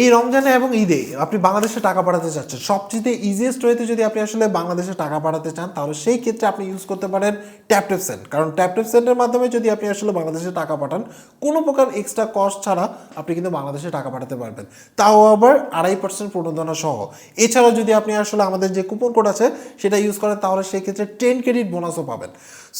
এই রমজানে এবং ঈদে আপনি বাংলাদেশে টাকা পাঠাতে চাচ্ছেন, সবচেয়ে ইজিয়েস্ট ওয়েতে যদি আপনি আসলে বাংলাদেশে টাকা পাঠাতে চান, তাহলে সেই ক্ষেত্রে আপনি ইউজ করতে পারেন ট্যাপটেপ সেন্ড কারণ ট্যাপটেপ সেন্ডের মাধ্যমে যদি আপনি আসলে বাংলাদেশে টাকা পাঠান, কোনো প্রকার এক্সট্রা কস্ট ছাড়া আপনি কিন্তু বাংলাদেশে টাকা পাঠাতে পারবেন। তাও আবার আড়াই পার্সেন্ট প্রণোদনা সহ। এছাড়াও যদি আপনি আসলে আমাদের যে কুপন কোড আছে, সেটা ইউজ করেন, তাহলে সেই ক্ষেত্রে টেন ক্রেডিট বোনাসও পাবেন।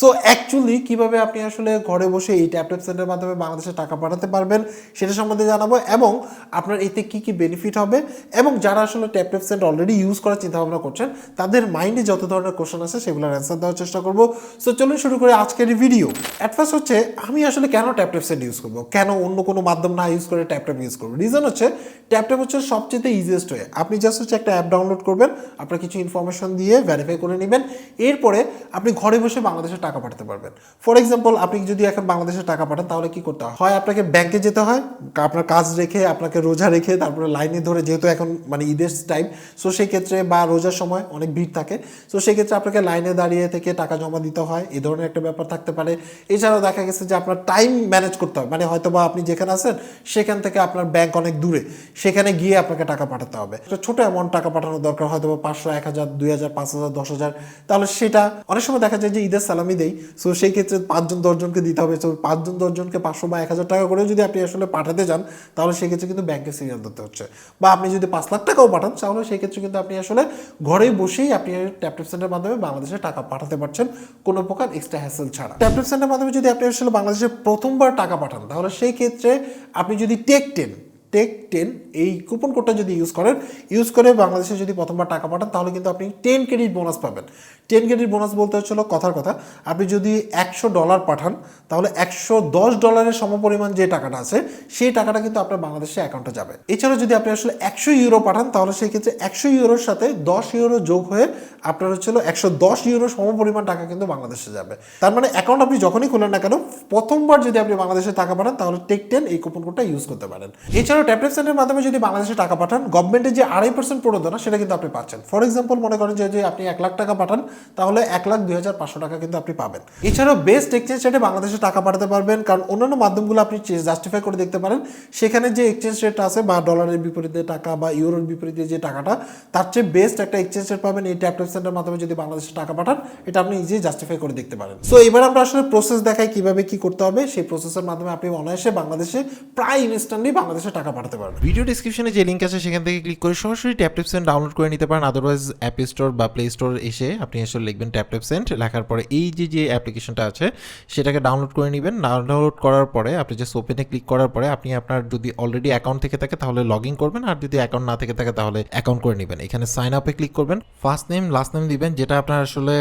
সো অ্যাকচুয়ালি কীভাবে আপনি আসলে ঘরে বসে এই ট্যাপটেপ সেন্টারের মাধ্যমে বাংলাদেশে টাকা পাঠাতে পারবেন, সেটা সম্বন্ধে জানাব। এবং আপনার এতে কি কি বেনিফিট হবে এবং যারা আসলে ট্যাপটেপ সেন্ট অলরেডি ইউজ করার চিন্তা ভাবনা করছেন, তাদের মাইন্ডে যত ধরনের কোশ্চেন আছে সেগুলোর অ্যান্সার দেওয়ার চেষ্টা করব। সো চলুন শুরু করে আজকের ভিডিও অ্যাট ফার্স্ট হচ্ছে, আমি আসলে কেন ট্যাপটেপ সেন্ট ইউজ করব? কেন অন্য কোনো মাধ্যম না ইউজ করে ট্যাপটেপ ইউজ করব? রিজন হচ্ছে ট্যাপটেপ হচ্ছে সবচেয়ে ইজিয়েস্ট ওয়ে আপনি জাস্ট হচ্ছে একটা অ্যাপ ডাউনলোড করবেন, আপনার কিছু ইনফরমেশন দিয়ে ভেরিফাই করে নেবেন, এরপরে আপনি ঘরে বসে বাংলাদেশে টাকা পাঠাতে পারবেন। ফর এক্সাম্পল আপনি যদি এখন বাংলাদেশে টাকা পাঠান, তাহলে কি করতে হয়? হয় আপনাকে ব্যাংকে যেতে হয়, আপনার কাজ রেখে, আপনাকে রোজা রেখে তারপরে লাইনে ধরে যেহেতু এখন মানে ঈদের টাইম সো সেই ক্ষেত্রে বা রোজার সময় অনেক ভিড় থাকে। সো সেই ক্ষেত্রে আপনাকে লাইনে দাঁড়িয়ে থেকে টাকা জমা দিতে হয় এই ধরনের একটা ব্যাপার থাকতে পারে। এছাড়াও দেখা গেছে যে আপনার টাইম ম্যানেজ করতে হয় মানে হয়তো বা আপনি যেখানে আছেন, সেখান থেকে আপনার ব্যাংক অনেক দূরে, সেখানে গিয়ে আপনাকে টাকা পাঠাতে হবে। একটা ছোট অ্যামাউন্ট টাকা পাঠানোর দরকার হয়তো বা পাঁচশো, এক হাজার, দুই হাজার, পাঁচ হাজার, দশ হাজার, তাহলে সেটা অনেক সময় দেখা যায় যে ঈদের সালামি দেই সো সেই ক্ষেত্রে পাঁচজন, দশজনকে দিতে হবে। তো পাঁচজন, দশজনকে পাঁচশো বা এক হাজার টাকা করে যদি আপনি আসলে পাঠাতে যান তাহলে সেক্ষেত্রে কিন্তু ব্যাংকে সিরিয়াল ধরতে হচ্ছে। বা আপনি যদি পাঁচ লাখ টাকাও পাঠান, তাহলে সেই ক্ষেত্রে কিন্তু আপনি আসলে ঘরেই বসেই আপনি ট্যাপটেপ সেন্টারের মাধ্যমে বাংলাদেশে টাকা পাঠাতে পারছেন কোনো প্রকার এক্সট্রা হ্যাসেল ছাড়া। ট্যাপটেপ সেন্টারের মাধ্যমে যদি আপনি আসলে বাংলাদেশে প্রথমবার টাকা পাঠান, তাহলে সেই ক্ষেত্রে আপনি যদি টেক টেন টেক টেন এই কুপন কোডটা যদি ইউজ করেন ইউজ করে বাংলাদেশে যদি প্রথমবার টাকা পাঠান, তাহলে কিন্তু আপনি টেন ক্রেডিট বোনাস পাবেন। টেন ক্রেডিট বোনাস বলতে হচ্ছিল কথার কথা, আপনি যদি একশো ডলার পাঠান, তাহলে একশো দশ ডলারের সমপরিমাণ যে টাকাটা আছে, সেই টাকাটা কিন্তু আপনার বাংলাদেশে অ্যাকাউন্টে যাবে। এছাড়া যদি আপনি আসলে একশো ইউরো পাঠান, তাহলে সেই ক্ষেত্রে একশো ইউরোর সাথে দশ ইউরো যোগ হয়ে আপনার হচ্ছিল একশো দশ ইউরো সমপরিমাণ টাকা কিন্তু বাংলাদেশে যাবে। তার মানে অ্যাকাউন্ট আপনি যখনই খোলেন না কেন, প্রথমবার যদি আপনি বাংলাদেশে টাকা পাঠান, তাহলে টেক টেন এই কুপন কোডটা ইউজ করতে পারেন। এছাড়াও ট্যাপলেট সেন্টারের মাধ্যমে যদি বাংলাদেশে টাকা পাঠান গভর্নমেন্টের যে আড়াই পার্সেন্ট প্রণোদনা, সেটা কিন্তু আপনি পাচ্ছেন। ফর এক্সাম্পল মনে করেন যে আপনি এক লাখ টাকা পাঠান, তাহলে এক লাখ দুই হাজার পাঁচশো টাকা কিন্তু আপনি পাবেন। এছাড়াও বেস্ট এক্সচেঞ্জ রেটে বাংলাদেশে টাকা পাঠাতে পারবেন, কারণ অন্যান্য মাধ্যমগুলো আপনি জাস্টিফাই করে দেখতে পারেন। সেখানে যে এক্সচেঞ্জ রেট আছে, বা ডলারের বিপরীতে টাকা, বা ইউরোর বিপরীতে যে টাকাটা, তার চেয়ে বেস্ট একটা এক্সচেঞ্জ রেট পাবেন এই ট্যাপলেট সেন্টারের মাধ্যমে যদি বাংলাদেশে টাকা পাঠান, এটা আপনি ইজি জাস্টিফাই করে দেখতে পারেন। সো এবার আমরা আসলে প্রসেস দেখাই কীভাবে কি করতে হবে। সেই প্রসেসের মাধ্যমে আপনি অনায়াসে বাংলাদেশে প্রায় ইনস্ট্যান্টলি বাংলাদেশে টাকা পাঠাতে পারবেন ভিডিও ডিসক্রিপশনে যে লিঙ্ক আছে, সেখান থেকে ক্লিক করে সরাসরি ট্যাপটেপ সেন্ট ডাউনলোড করে নিতে পারেন। আদারওয়াইজ অ্যাপ স্টোর বা প্লে স্টোর এসে আপনি আসলে লিখবেন ট্যাপটেপ সেন্ট লেখার পরে এই যে যে অ্যাপ্লিকেশনটা আছে, সেটাকে ডাউনলোড করে নেবেন। ডাউনলোড করার পরে, আপনি জাস্ট ওপেনে ক্লিক করার পরে, আপনি আপনার যদি অলরেডি অ্যাকাউন্ট থেকে থাকে, তাহলে লগ ইন করবেন। আর যদি অ্যাকাউন্ট না থেকে থাকে, তাহলে অ্যাকাউন্ট করে নেবেন। এখানে সাইন আপে ক্লিক করবেন। ফার্স্ট নেম লাস্ট নেম দিবেন, যেটা আপনার আসলে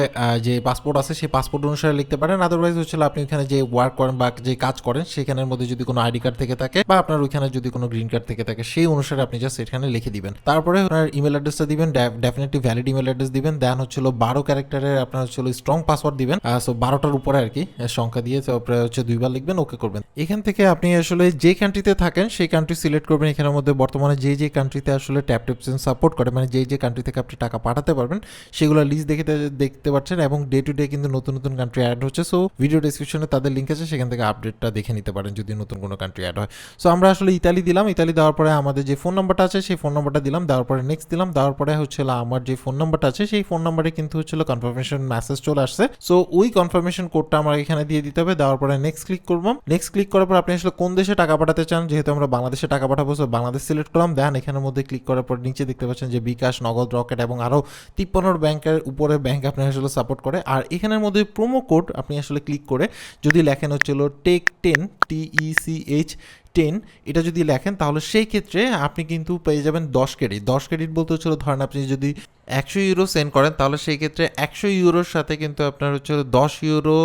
যে পাসপোর্ট আছে, সেই পাসপোর্ট অনুসারে লিখতে পারেন। আদারওয়াইজ হচ্ছে আপনি ওখানে যে ওয়ার্ক করেন বা যে কাজ করেন, সেখানের মধ্যে যদি কোনো আইডি কার্ড থেকে থাকে, বা আপনার ওইখানে যদি কোনো গ্রিন কার্ড থেকে থাকে, সেই অনুসারে আপনি জাস্ট এখানে লিখে দিবেন। তারপরে আপনার ইমেল অ্যাড্রেসটা দিবেন ডেফিনেটলি ভ্যালিড ইমেল অ্যাড্রেস দিবেন দেন হচ্ছিল বারো ক্যারেক্টারের আপনার হচ্ছিল স্ট্রং পাসওয়ার্ড দিবেন সো বারোটার উপরে আর কি সংখ্যা দিয়ে, তারপরে হচ্ছে দুইবার লিখবেন ওকে করবেন। এখান থেকে আপনি আসলে যে কান্ট্রিতে থাকেন, সেই কান্ট্রি সিলেক্ট করবেন, এখানের মধ্যে বর্তমানে যে যে কান্ট্রিতে আসলে ট্যাপ টেপসেন সাপোর্ট করে মানে যে যে কান্ট্রি থেকে আপনি টাকা পাঠাতে পারবেন, সেগুলো লিস্ট দেখে দেখতে পাচ্ছেন এবং ডে টু ডে কিন্তু নতুন নতুন কান্ট্রি অ্যাড হচ্ছে সো ভিডিও ডিসক্রিপশনে তাদের লিঙ্ক আছে, সেখান থেকে আপডেটটা দেখে নিতে পারেন, যদি নতুন কোনো কান্ট্রি অ্যাড হয়। সো আমরা আসলে ইতালি দিলাম ইতালি দেওয়ার পরে আমাদের যে ফোন নাম্বারটা আছে, সেই ফোন নাম্বারটা দিলাম, দেওয়ার পরে নেক্সট দিলাম, দেওয়ার পরে হচ্ছিল আমার যে ফোন নাম্বারটা আছে, সেই ফোন নাম্বারে কিন্তু হচ্ছিল কনফার্মেশন মেসেজ চলে আসছে। সো ওই কনফার্মেশন কোডটা আমরা এখানে দিয়ে দিতে হবে, দেওয়ার পরে নেক্সট ক্লিক করব। নেক্সট ক্লিক করার পর আপনি আসলে কোন দেশে টাকা পাঠাতে চান, যেহেতু আমরা বাংলাদেশে টাকা পাঠাবো সো বাংলাদেশ সিলেক্ট করলাম। দেন এখানের মধ্যে ক্লিক করার পর নিচে দেখতে পাচ্ছেন যে বিকাশ, নগদ, রকেট এবং আরও তিপ্পান্নর ব্যাংকের উপরে ব্যাংক আপনি আসলে সাপোর্ট করে। আর এখানের মধ্যে প্রোমো কোড আপনি আসলে ক্লিক করে যদি লেখেন হচ্ছিল টেক টেন টিইসিএইচ টেন এটা যদি লেখেন, তাহলে সেই ক্ষেত্রে আপনি কিন্তু পেয়ে যাবেন দশ ক্রেডিট দশ ক্রেডিট বলতে হচ্ছিল, ধরেন আপনি যদি একশো ইউরো সেন্ড করেন, তাহলে সেই ক্ষেত্রে একশো ইউরোর সাথে কিন্তু আপনার হচ্ছে দশ ইউরো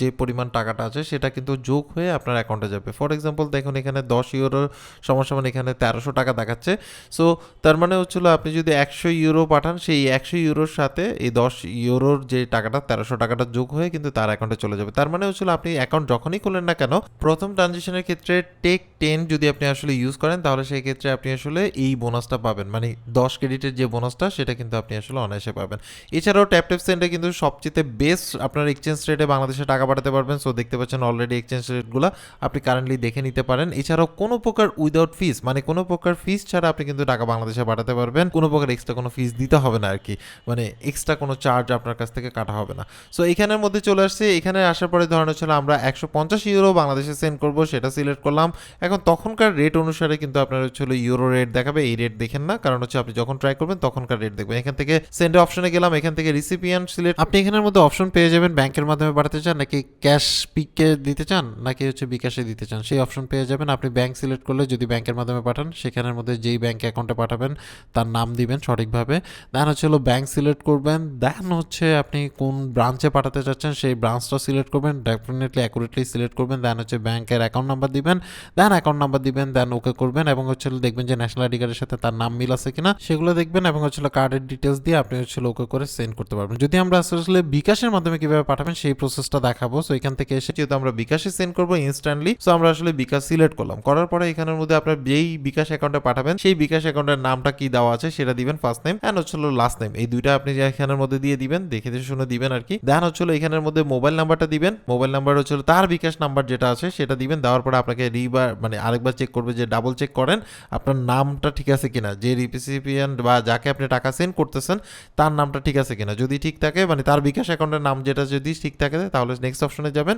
যে পরিমাণ টাকাটা আছে, সেটা কিন্তু যোগ হয়ে আপনার অ্যাকাউন্টে যাবে। ফর এক্সাম্পল দেখুন এখানে দশ ইউরো সমস্যা মানে এখানে তেরোশো টাকা দেখাচ্ছে। সো তার মানে হচ্ছিল আপনি যদি একশো ইউরো পাঠান, সেই একশো ইউরোর সাথে এই দশ ইউরোর যে টাকাটা, তেরোশো টাকাটা যোগ হয়ে কিন্তু তার অ্যাকাউন্টে চলে যাবে। তার মানে হচ্ছিল আপনি অ্যাকাউন্ট যখনই খোলেন না কেন, প্রথম ট্রানজেকশনের ক্ষেত্রে টেক টেন যদি আপনি আসলে ইউজ করেন, তাহলে সেই ক্ষেত্রে আপনি আসলে এই বোনাসটা পাবেন। মানে দশ ক্রেডিটের যে বোনাসটা সেটা কিন্তু আপনি আপনি আসলে অনায়াসে পাবেন এছাড়াও ট্যাপ ট্যাপ সেন্টে কিন্তু সবচেয়ে বেস্ট আপনার এক্সচেঞ্জ রেটে বাংলাদেশে টাকা পাঠাতে পারবেন। সো দেখতে পাচ্ছেন অলরেডি এক্সচেঞ্জ রেটগুলো আপনি কারেন্টলি দেখে নিতে পারেন। এছাড়াও কোনো প্রকার উইদাউট ফিস মানে কোনো প্রকার ফিস ছাড়া আপনি কিন্তু টাকা বাংলাদেশে পাঠাতে পারবেন। কোনো প্রকার এক্সট্রা কোনো ফিস দিতে হবে না আর কি মানে এক্সট্রা কোনো চার্জ আপনার কাছ থেকে কাটা হবে না। সো এখানের মধ্যে চলে আসছে। এখানে আসার পরে ধরনের হচ্ছিল আমরা একশো পঞ্চাশ ইউরো বাংলাদেশে সেন্ড করব, সেটা সিলেক্ট করলাম। এখন তখনকার রেট অনুসারে কিন্তু আপনার হচ্ছে ইউরো রেট দেখাবে। এই রেট দেখেন না, কারণ হচ্ছে আপনি যখন ট্রাই করবেন তখনকার রেট দেখবেন। এখান থেকে সেন্ড অপশনে গেলাম, এখান থেকে রিসিপিয়ান্ট সিলেক্ট আপনি এখানের মধ্যে অপশন পেয়ে যাবেন, ব্যাংকের মাধ্যমে পাঠাতে চান, নাকি ক্যাশ পিককে দিতে চান, নাকি হচ্ছে বিকাশে দিতে চান? সেই অপশন পেয়ে যাবেন। আপনি ব্যাংক সিলেক্ট করলে যদি ব্যাংকের মাধ্যমে পাঠান, সেখানের মধ্যে যেই ব্যাংক অ্যাকাউন্টে পাঠাবেন, তার নাম দিবেন সঠিকভাবে। দেন হচ্ছে হলো ব্যাংক সিলেক্ট করবেন। দেন হচ্ছে আপনি কোন ব্রাঞ্চে পাঠাতে চাচ্ছেন, সেই ব্রাঞ্চটা সিলেক্ট করবেন। ডেফিনেটলি অ্যাকুরেটলি সিলেক্ট করবেন। দেন হচ্ছে ব্যাংকের অ্যাকাউন্ট নাম্বার দিবেন। দেন অ্যাকাউন্ট নাম্বার দিবেন দেন ওকে করবেন। এবং হচ্ছে দেখবেন যে ন্যাশনাল আইডি কার্ডের সাথে তার নাম মিল আছে কিনা, সেগুলো দেখবেন। এবং হচ্ছে কার্ডের ডিটেলস দিয়ে আপনি হচ্ছে হলো ওকে করে সেন্ড করতে পারবেন। যদি আমরা আসলে বিকাশের মাধ্যমে কীভাবে পাঠাবেন সেই প্রসেসটা দেখাবো। সো এখান থেকে এসে যেহেতু আমরা বিকাশে সেন্ড করব ইনস্ট্যান্টলি সো আমরা আসলে বিকাশ সিলেক্ট করলাম। করার পরে এখানের মধ্যে আপনার যেই বিকাশ অ্যাকাউন্টে পাঠাবেন, সেই বিকাশ অ্যাকাউন্টের নামটা কি দেওয়া আছে সেটা দিবেন ফার্স্ট নেম অ্যান্ড হচ্ছে লাস্ট নেম এই দুইটা আপনি এখানের মধ্যে দিয়ে দিবেন, দেখে দেখে শুনে দিবেন আর কি। দেন হচ্ছে হলো এখানের মধ্যে মোবাইল নাম্বারটা দিবেন। মোবাইল নাম্বার হচ্ছে হলো তার বিকাশ নাম্বার যেটা আছে সেটা দিবেন। দেওয়ার পরে আপনাকে রিবার মানে আরেকবার চেক করবে যে ডাবল চেক করেন, আপনার নামটা ঠিক আছে কিনা। যে রিসিপিয়েন্ট বা যাকে আপনি টাকা সেন্ড করতেছেন, তার নামটা ঠিক আছে কিনা? যদি ঠিক থাকে মানে তার বিকাশ অ্যাকাউন্টের নাম যেটা যদি ঠিক থাকে, তাহলে নেক্সট অপশনে যাবেন।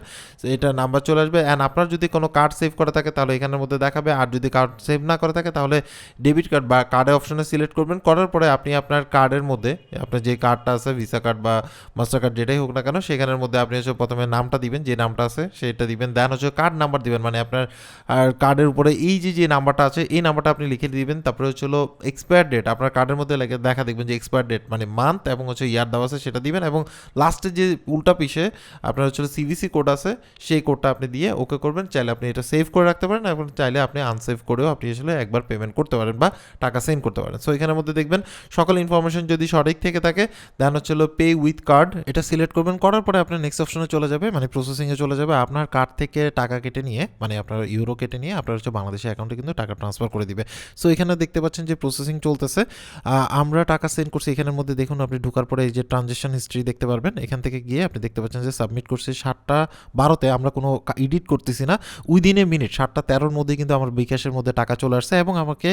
এটা নাম্বার চলে আসবে। অ্যান্ড আপনার যদি কোনো কার্ড সেভ করা থাকে, তাহলে এখানের মধ্যে দেখাবে। আর যদি কার্ড সেভ না করা থাকে, তাহলে ডেবিট কার্ড বা কার্ডের অপশনে সিলেক্ট করবেন। করার পরে আপনি আপনার কার্ডের মধ্যে, আপনার যে কার্ডটা আছে ভিসা কার্ড বা মাস্টার কার্ড যেটাই হোক না কেন, সেখানের মধ্যে আপনি হচ্ছে প্রথমে নামটা দিবেন। যে নামটা আছে, সেটা দিবেন। দেন হচ্ছে কার্ড নাম্বার দিবেন। মানে আপনার, আর কার্ডের উপরে এই যে যে নাম্বারটা আছে, এই নাম্বারটা আপনি লিখে দিবেন। তারপরে হচ্ছে হলো এক্সপায়ার ডেট আপনার কার্ডের মধ্যে দেখা দেখবেন যে এক্সপায়ার ডেট মানে মান্থ এবং হচ্ছে ইয়ার দেওয়া আছে সেটা দিবেন এবং লাস্টে যে উল্টা পিসে আপনার হচ্ছে সিভিসি কোড আছে, সেই কোডটা আপনি দিয়ে ওকে করবেন। চাইলে আপনি এটা সেভ করে রাখতে পারেন এবং চাইলে আপনি আনসেভ করেও আপনি আসলে একবার পেমেন্ট করতে পারেন বা টাকা সেন্ড করতে পারেন। সো এখানের মধ্যে দেখবেন সকল ইনফরমেশন যদি সঠিক থেকে থাকে দেন হচ্ছে পে উইথ কার্ড এটা সিলেক্ট করবেন। করার পরে আপনার নেক্সট অপশনে চলে যাবে মানে প্রসেসিংয়ে চলে যাবে। আপনার কার্ড থেকে টাকা কেটে নিয়ে মানে আপনার ইউরো কেটে নিয়ে আপনার হচ্ছে বাংলাদেশের অ্যাকাউন্টে কিন্তু টাকা ট্রান্সফার করে দিবে। সো এখানে দেখতে পাচ্ছেন যে প্রসেসিং চলতেছে। আমরা টাকা সেন্ড করছি এখানের মধ্যে দেখুন, আপনি ঢোকার পরে এই যে ট্রানজেকশন হিস্ট্রি দেখতে পারবেন, এখান থেকে গিয়ে আপনি দেখতে পাচ্ছেন যে সাবমিট করছি সাতটা বারোতে, আমরা কোনো এডিট করতেছি না উইদিন এ মিনিট সাতটা তেরোর মধ্যে কিন্তু আমার বিকাশের মধ্যে টাকা চলে আসছে এবং আমাকে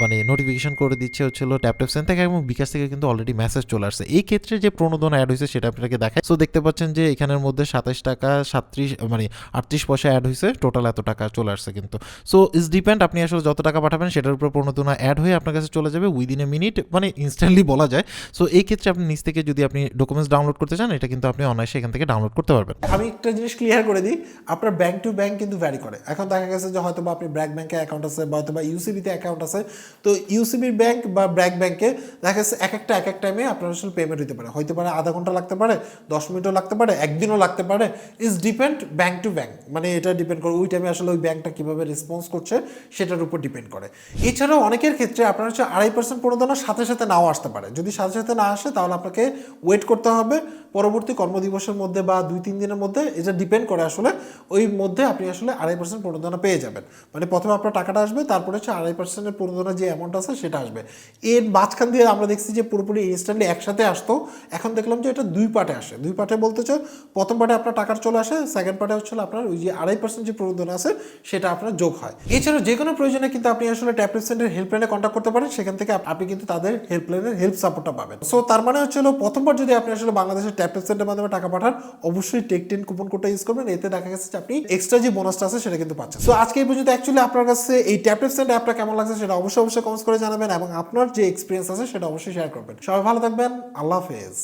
মানে নোটিফিকেশন করে দিচ্ছে হচ্ছিল ট্যাপ ট্যাপ সেন থেকে এবং বিকাশ থেকে কিন্তু অলরেডি মেসেজ চলে আসছে। এই ক্ষেত্রে যে প্রণোদনা অ্যাড হয়েছে সেটা আপনাকে দেখায়। সো দেখতে পাচ্ছেন যে এখানের মধ্যে সাতাশ টাকা সাতত্রিশ মানে আটত্রিশ পয়সা অ্যাড হয়েছে টোটাল এত টাকা চলে আসছে কিন্তু। সো ইস ডিপেন্ড আপনি আসলে যত টাকা পাঠাবেন, সেটার উপর প্রণোদনা অ্যাড হয়ে আপনার কাছে চলে যাবে উইদিন এ মিনিট মানে ইনস্ট্যান্টলি বলা যায়। সো এই ক্ষেত্রে আপনি নিচ থেকে যদি আপনি ডকুমেন্টস ডাউনলোড করতে চান, এটা কিন্তু আপনি অনায়াসে এখান থেকে ডাউনলোড করতে পারবেন। আমি একটা জিনিস ক্লিয়ার করে দিই, আপনার ব্যাংক টু ব্যাংক কিন্তু ভ্যারি করে। এখন দেখা গেছে যে হয়তো আপনি ব্র্যাক ব্যাংকে অ্যাকাউন্ট আছে বা হয়তো বা ইউসিবিতে অ্যাকাউন্ট আছে, তো ইউসিবির ব্যাংক বা ব্র্যাক ব্যাংকে দেখা গেছে এক একটা, এক এক টাইমে আপনার আসলে পেমেন্ট হতে পারে। হয়তো পারে আধা ঘণ্টা লাগতে পারে, দশ মিনিটও লাগতে পারে, একদিনও লাগতে পারে। Is depend bank to bank মানে এটা ডিপেন্ড করে, ওই টাইমে আসলে ওই ব্যাংকটা কীভাবে রেসপন্স করছে, সেটার উপর ডিপেন্ড করে। এছাড়াও অনেকের ক্ষেত্রে আপনার হচ্ছে আড়াই পার্সেন্ট প্রণোদনার সাথে সাথে নাও আসতে পারে। যদি সাথে সাথে না আসে, তাহলে আপনাকে ওয়েট করতে হবে। পরবর্তী কর্মদিবসের মধ্যে বা দুই, তিন দিনের মধ্যে এটা ডিপেন্ড করে আসলে, ওই মধ্যে আপনি আসলে আড়াই পার্সেন্ট প্রণোদনা পেয়ে যাবেন। মানে প্রথমে আপনার টাকাটা আসবে, তারপরে হচ্ছে আড়াই পার্সেন্টের প্রণোদনা যে অ্যামাউন্ট আছে, সেটা আসবে। এর মাঝখান দিয়ে আমরা দেখছি যে পুরোপুরি ইনস্ট্যান্টলি একসাথে আসতো। এখন দেখলাম যে এটা দুই পার্টে আসে। দুই পার্টে বলতে চাই প্রথম পার্টে আপনার টাকার চলে আসে সেকেন্ড পার্টে হচ্ছে আপনার ওই যে আড়াই পার্সেন্ট যে প্রণোদনা আছে, সেটা আপনার যোগ হয়। এছাড়াও যে কোনো প্রয়োজনে কিন্তু আপনি আসলে ট্যাবলেট হেল্পলাইনে কন্ট্যাক্ট করতে পারেন। সেখান থেকে আপনি কিন্তু তাদের হেল্পলাইনের হেল্প সাপোর্টটা পাবেন। সো তার মানে হচ্ছে হলো প্রথমবার যদি আপনি আসলে বাংলাদেশের ট্যাবলেট সেন্টারের মাধ্যমে টাকা পাঠান, অবশ্যই টেক টেন কুপন কোডটা ইউজ করবেন। এতে দেখা গেছে আপনি এক্সট্রা যে বোনাসটা আছে সেটা কিন্তু পাচ্ছেন। সো আজকে এই পর্যন্ত অ্যাকচুয়ালি আপনার কাছে এই ট্যাবলেট সেন্টার অ্যাপটা কেমন লাগছে সেটা অবশ্যই অবশ্যই কমেন্টস করে জানাবেন এবং আপনার যে এক্সপিরিয়েন্স আছে সেটা অবশ্যই শেয়ার করবেন। সবাই ভালো থাকবেন। আল্লাহ হাফেজ।